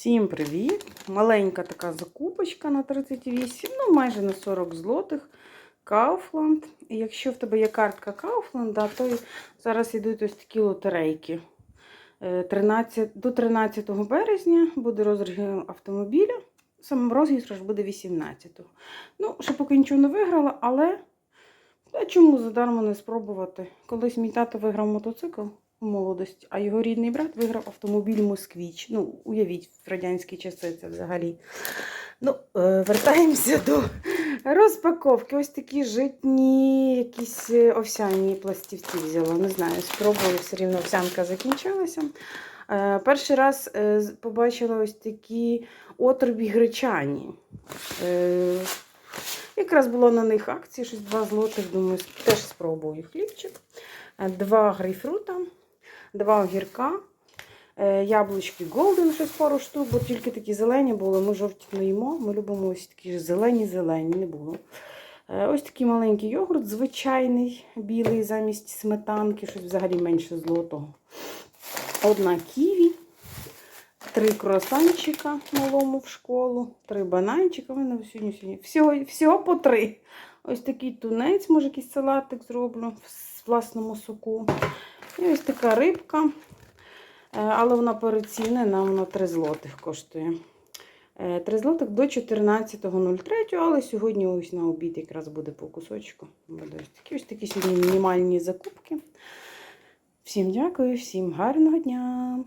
Всім привіт! Маленька така закупочка на 38, ну майже на 40 злотих. Kaufland. І якщо в тебе є картка Kaufland, то зараз йдуть ось такі лотерейки. Е, 13, до 13 березня буде розіграш автомобіля. Сам розіграш буде 18-го. Ну, ще поки нічого не виграла, але а чому задармо не спробувати? Колись мій тато виграв мотоцикл у молодості, а його рідний брат виграв автомобіль Москвіч. Ну, уявіть, в радянські часи це взагалі. Ну, е, вертаємося до розпаковки. Ось такі житні, якісь е, овсяні пластівці взяла. Не знаю, спробую, все рівно овсянка закінчилася. Е, перший раз побачила ось такі отрубі гречані. Якраз було на них акції, щось 2 злотих, думаю, теж спробую хлібчик. Е, Два грейпфрута, два огірка, е, яблучки Golden, щось пару штук, бо тільки такі зелені були. Ми жовті не їмо. Ми любимо ось такі зелені-зелені, не було. Е, Ось такий маленький йогурт, звичайний, білий замість сметанки, щось взагалі менше злотого. Одна ківі, три круасанчика малому в школу, три бананчика. Вони сьогодні, сьогодні. Всього, всього по три. Ось такий тунець, може, якийсь салатик зроблю в власному соку. І ось така рибка. Е, Але вона перецінена, вона 3 злотих коштує. 3 злотих до 14.03, але сьогодні ось на обід якраз буде по кусочку. Буде ось такі, ось такі сьогодні мінімальні закупки. Всім дякую, всім гарного дня!